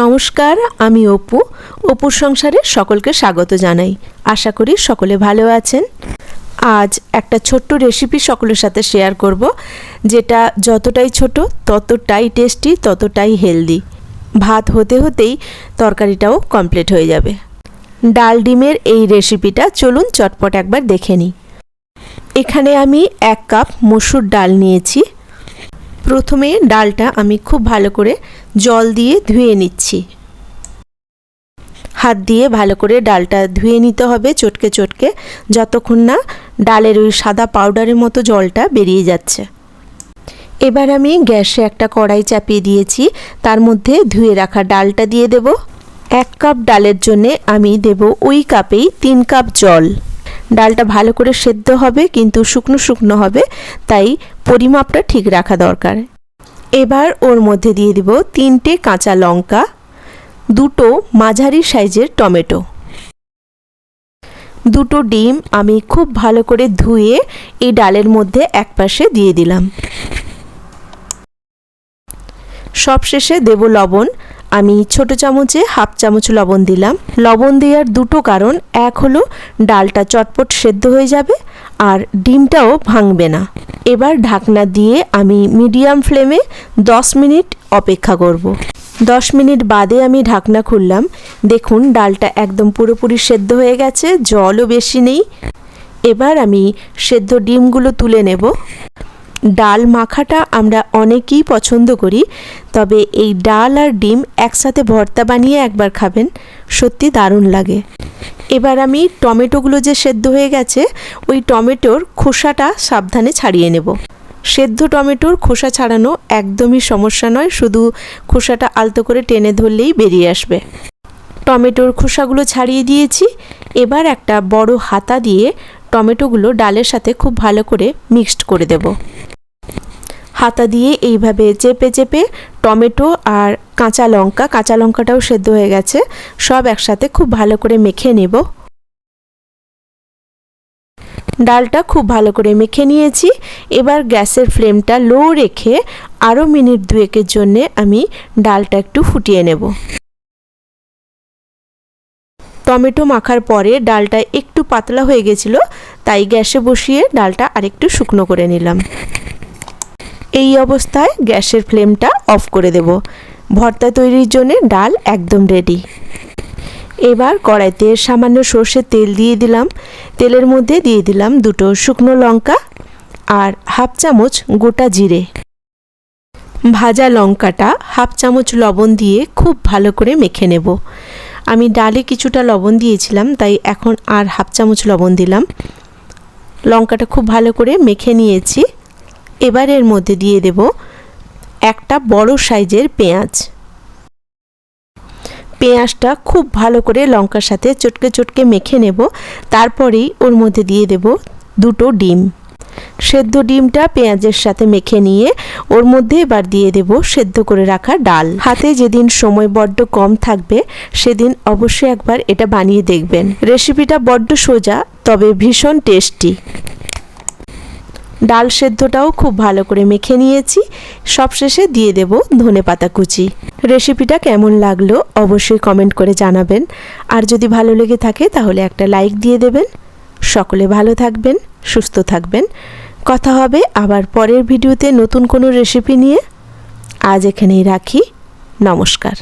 নমস্কার, আমি অপু। অপুর সংসারে সকলকে স্বাগত জানাই। আশা করি সকলে ভালো আছেন। আজ একটা ছোট্ট রেসিপি সকলের সাথে শেয়ার করব, যেটা যতটাই ছোট, ততটাই টেস্টি ততটাই হেলদি ভাত হতে হতেই তরকারিটাও কমপ্লিট হয়ে যাবে। ডাল ডিমের এই রেসিপিটা চলুন চটপট একবার দেখে নিই। এখানে আমি এক কাপ মসুর ডাল নিয়েছি। প্রথমে ডালটা আমি খুব ভালো করে জল দিয়ে ধুয়ে নিচ্ছি। হাত দিয়ে ভালো করে ডালটা ধুয়ে নিতে হবে চটকে চটকে, যতক্ষণ না ডালের ওই সাদা পাউডারের মতো জলটা বেরিয়ে যাচ্ছে। এবার আমি গ্যাসে একটা কড়াই চাপিয়ে দিয়েছি, তার মধ্যে ধুয়ে রাখা ডালটা দিয়ে দেব। এক কাপ ডালের জন্যে আমি দেব ওই কাপেই তিন কাপ জল। ডালটা ভালো করে সেদ্ধ হবে, কিন্তু শুকনো শুকনো হবে, তাই পরিমাপটা ঠিক রাখা দরকার। এবার ওর মধ্যে দিয়ে দিব তিনটে কাঁচা লঙ্কা, দুটো মাঝারি সাইজের টমেটো। দুটো ডিম আমি খুব ভালো করে ধুয়ে এই ডালের মধ্যে একপাশে দিয়ে দিলাম। সবশেষে দেব লবণ আমি ছোট চামচে হাফ চামচ লবণ দিলাম। লবণ দেওয়ার দুটো কারণ, এক হলো ডালটা চটপট সেদ্ধ হয়ে যাবে আর ডিমটাও ভাঙবে না। এবার ঢাকনা দিয়ে আমি মিডিয়াম ফ্লেমে দশ মিনিট অপেক্ষা করব। দশ মিনিট বাদে আমি ঢাকনা খুললাম। দেখুন, ডালটা একদম পুরোপুরি সেদ্ধ হয়ে গেছে, জলও বেশি নেই। এবার আমি সেদ্ধ ডিমগুলো তুলে নেব। ডাল মাখাটা আমরা অনেকেই পছন্দ করি, তবে এই ডাল আর ডিম একসাথে ভর্তা বানিয়ে একবার খাবেন, সত্যি দারুণ লাগে। এবার আমি টমেটোগুলো যে সেদ্ধ হয়ে গেছে, ওই টমেটোর খোসাটা সাবধানে ছাড়িয়ে নেব। সেদ্ধ টমেটোর খোসা ছাড়ানো একদমই সমস্যা নয়, শুধু খোসাটা আলতো করে টেনে ধরলেই বেরিয়ে আসবে। টমেটোর খোসাগুলো ছাড়িয়ে দিয়েছি, এবার একটা বড় হাতা দিয়ে টমেটোগুলো ডালের সাথে খুব ভালো করে মিক্সড করে দেব। হাতা দিয়ে এইভাবে চেপে চেপে টমেটো আর কাঁচা লঙ্কা, কাঁচা লঙ্কাটাও সেদ্ধ হয়ে গেছে, সব একসাথে খুব ভালো করে মেখে নেব। ডালটা খুব ভালো করে মেখে নিয়েছি। এবার গ্যাসের ফ্লেমটা লো রেখে আরও মিনিট দুয়েকের জন্যে আমি ডালটা একটু ফুটিয়ে নেব। টমেটো মাখার পরে ডালটা একটু পাতলা হয়ে গেছিল, তাই গ্যাসে বসিয়ে ডালটা আরেকটু শুকনো করে নিলাম। এই অবস্থায় গ্যাসের ফ্লেমটা অফ করে দেব। ভর্তা তৈরির জন্য ডাল একদম রেডি এবার কড়াইতে সামান্য সর্ষের তেল দিয়ে দিলাম। তেলের মধ্যে দিয়ে দিলাম দুটো শুকনো লঙ্কা আর হাফ চামচ গোটা জিরে। ভাজা লঙ্কাটা হাফ চামচ লবণ দিয়ে খুব ভালো করে মেখে নেব। আমি ডালে কিছুটা লবণ দিয়েছিলাম, তাই এখন আর হাফ চামচ লবণ দিলাম। লঙ্কাটা খুব ভালো করে মেখে নিয়েছি। এবার এর মধ্যে দিয়ে দেব একটা বড় সাইজের পেঁয়াজ। পেঁয়াজটা খুব ভালো করে লঙ্কার সাথে চটকে চটকে মেখে নেব, তারপরেই ওর মধ্যে দিয়ে দেব দুটো ডিম। সেদ্ধ ডিমটা পেঁয়াজের সাথে মেখে নিয়ে ওর মধ্যে এবার দিয়ে দেব সেদ্ধ করে রাখা ডাল। হাতে যেদিন সময় বড্ড কম থাকবে, সেদিন অবশ্যই একবার এটা বানিয়ে দেখবেন। রেসিপিটা বড্ড সোজা, তবে ভীষণ টেস্টি। ডাল সেদ্ধটাও খুব ভালো করে মেখে নিয়েছি। সবশেষে দিয়ে দেব ধনে পাতা কুচি। রেসিপিটা কেমন লাগল অবশ্যই কমেন্ট করে জানাবেন। আর যদি ভালো লেগে থাকে তাহলে একটা লাইক দিয়ে দেবেন। সকলে ভালো থাকবেন, সুস্থ থাকবেন। কথা হবে আবার পরের ভিডিওতে নতুন কোনো রেসিপি নিয়ে। আজ এখানেই রাখি। নমস্কার।